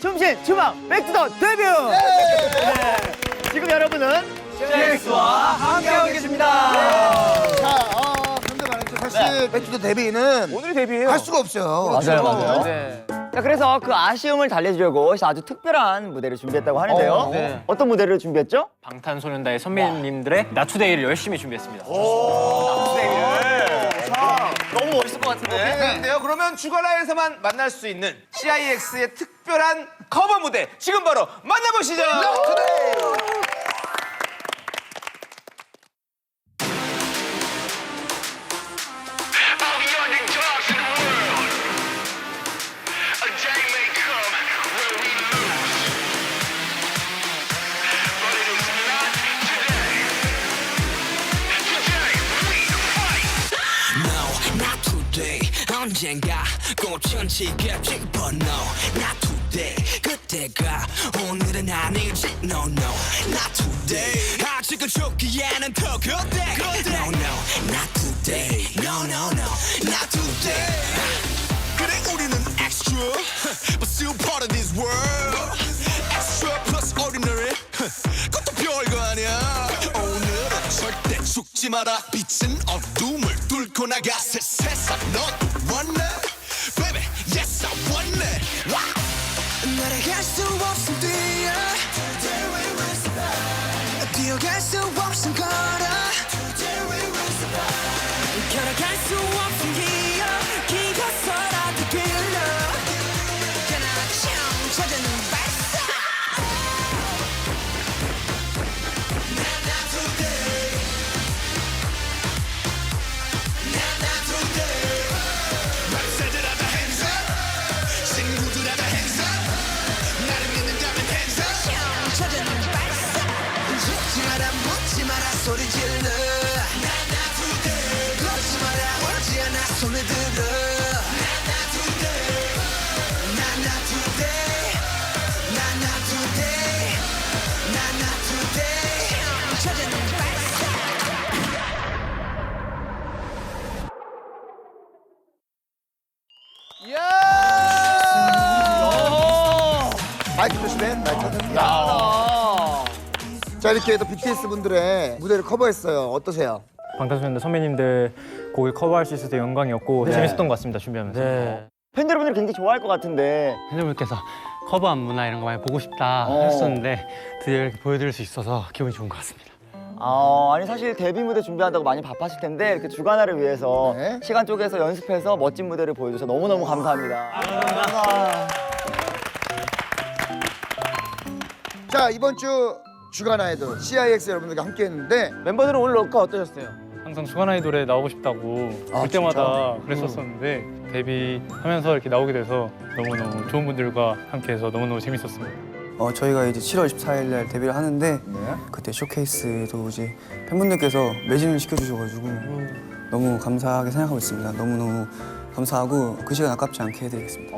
춤신 추방 백투더 데뷔! 네. 지금 여러분은 CX와 함께하고 계십니다. 자, 어, 그런데 말이죠. 사실 백투더 데뷔는 오늘이 데뷔예요. 할 수가 없어요. 맞아요, 맞아요. 네. 자, 그래서 그 아쉬움을 달래주려고 아주 특별한 무대를 준비했다고 하는데요. 어, 네. 어떤 무대를 준비했죠? 방탄소년단의 선배님들의 나투데이를 열심히 준비했습니다. 멋있을 것 같은데. 되는데요. 그러면 주간화에서만 만날 수 있는 CIX의 특별한 커버 무대 지금 바로 만나보시죠. 언젠가 꽃은 지겹지 But no, not today. 그때가 오늘은 아니지 No, no, not today. 아직은 좋기에는 더 그때 No, no, not today. No, no, no, not today. 그래 우리는 extra, but still part of this world. Extra plus ordinary, 그것도 별거 아니야. 오늘은 절대 죽지 마라. 빛은 어둠을 뚫고 나가 새 세상 넌 날아갈 수 없음 뛰어. 뛰어갈 수 없음 걸어. 걸어갈 수 없음 기어. 마라 묻지 마라 소리 질러 나나 today 걷지 마라 오지 않아 손을 들어 나나 today 나나 today 나나 today 나나 today 찾아는 발사 마이크 조심해. 마이크 조심해. 자, 이렇게 또 BTS 분들의 무대를 커버했어요. 어떠세요? 방탄소년단 선배님들 곡을 커버할 수 있어서 영광이었고 재밌었던 것 같습니다 준비하면서. 팬 여러분들이 굉장히 좋아할 것 같은데 팬여러분께서 커버 안무나 이런 거 많이 보고 싶다 어. 하셨었는데 드디어 이렇게 보여드릴 수 있어서 기분이 좋은 것 같습니다. 아, 아니 사실 데뷔 무대 준비한다고 많이 바빴을 텐데 이렇게 주간화를 위해서 네. 시간 쪼개서 연습해서 멋진 무대를 보여줘서 너무너무 감사합니다. 자, 이번 주 주간 아이돌 CIX 여러분들과 함께 했는데 멤버들은 오늘 녹화 어떠셨어요? 항상 주간 아이돌에 나오고 싶다고 아, 볼 때마다 그랬었었는데 데뷔하면서 이렇게 나오게 돼서 너무너무 좋은 분들과 함께해서 너무너무 재밌었습니다. 어, 저희가 이제 7월 24일 날 데뷔를 하는데 그때 쇼케이스도 이제 팬분들께서 매진을 시켜주셔가지고 너무 감사하게 생각하고 있습니다. 너무너무 감사하고 그 시간 아깝지 않게 해드리겠습니다.